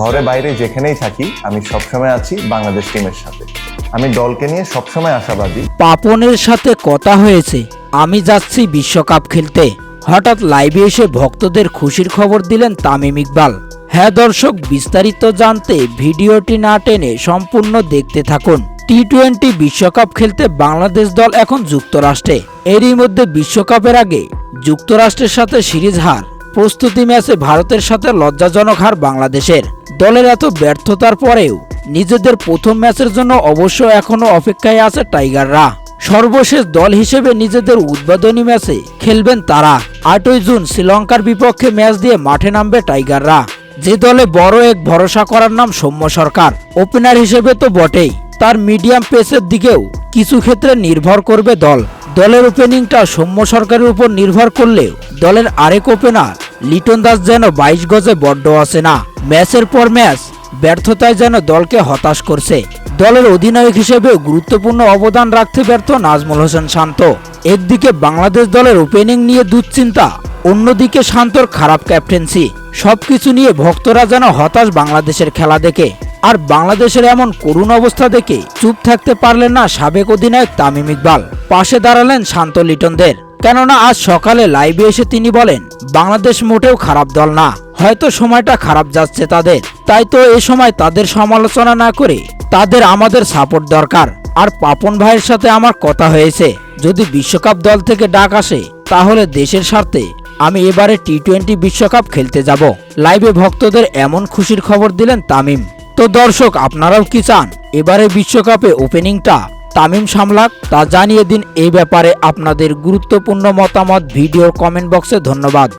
ঘরে বাইরে যেখানেই থাকি, আমি সবসময় আছি বাংলাদেশ টিমের সাথে। আমি দলকে নিয়ে সবসময় আশাবাদী। পাপনের সাথে কথা হয়েছে, আমি যাচ্ছি বিশ্বকাপ খেলতে। হঠাৎ লাইভে এসে ভক্তদের খুশির খবর দিলেন তামিম ইকবাল। হ্যাঁ দর্শক, বিস্তারিত জানতে ভিডিওটি না টেনে সম্পূর্ণ দেখতে থাকুন। টি টোয়েন্টি বিশ্বকাপ খেলতে বাংলাদেশ দল এখন যুক্তরাষ্ট্রে। এরই মধ্যে বিশ্বকাপের আগে যুক্তরাষ্ট্রের সাথে সিরিজ হার। প্রস্তুতি ম্যাচে ভারতের সাথে লজ্জাজনক হার বাংলাদেশের। দলের এত ব্যর্থতার পরেও নিজেদের প্রথম ম্যাচের জন্য অবশ্য এখনও অপেক্ষায় আছে টাইগাররা। সর্বশেষ দল হিসেবে নিজেদের উদ্বোধনী ম্যাচে খেলবেন তারা। আটই জুন শ্রীলঙ্কার বিপক্ষে ম্যাচ দিয়ে মাঠে নামবে টাইগাররা। যে দলে বড় এক ভরসা করার নাম সৌম্য সরকার। ওপেনার হিসেবে তো বটেই। তার মিডিয়াম পেসের দিকেও কিছু ক্ষেত্রে নির্ভর করবে দল। দলের ওপেনিংটা সৌম্য সরকারের উপর নির্ভর করলেও দলের আরেক ওপেনার লিটন দাস যেন বাইশ গজে বড্ড আসে না। ম্যাচের পর ম্যাচ ব্যর্থতায় যেন দলকে হতাশ করছে। দলের অধিনায়ক হিসেবেও গুরুত্বপূর্ণ অবদান রাখতে ব্যর্থ নাজমুল হোসেন শান্ত। একদিকে বাংলাদেশ দলের ওপেনিং নিয়ে দুশ্চিন্তা, অন্যদিকে শান্তর খারাপ ক্যাপ্টেন্সি। সবকিছু নিয়ে ভক্তরা যেন হতাশ বাংলাদেশের খেলা দেখে। আর বাংলাদেশের এমন করুণ অবস্থা দেখে চুপ থাকতে পারলেন না সাবেক অধিনায়ক তামিম ইকবাল। পাশে দাঁড়ালেন শান্ত লিটনদের। কেননা আজ সকালে লাইভে এসে তিনি বলেন, বাংলাদেশ মোটেও খারাপ দল না। হয়তো সময়টা খারাপ যাচ্ছে তাদের। তাই তো এ সময় তাদের সমালোচনা না করে তাদের আমাদের সাপোর্ট দরকার। আর পাপন ভাইয়ের সাথে আমার কথা হয়েছে, যদি বিশ্বকাপ দল থেকে ডাক আসে, তাহলে দেশের স্বার্থে আমি এবারে টি টোয়েন্টি বিশ্বকাপ খেলতে যাব। লাইভে ভক্তদের এমন খুশির খবর দিলেন তামিম। তো দর্শক, আপনারাও কি চান? এবারে বিশ্বকাপে ওপেনিংটা তামিম সামলাক, তা জানিয়ে দিন এই ব্যাপারে আপনাদের গুরুত্বপূর্ণ মতামত। ভিডিও কমেন্ট বক্সে ধন্যবাদ।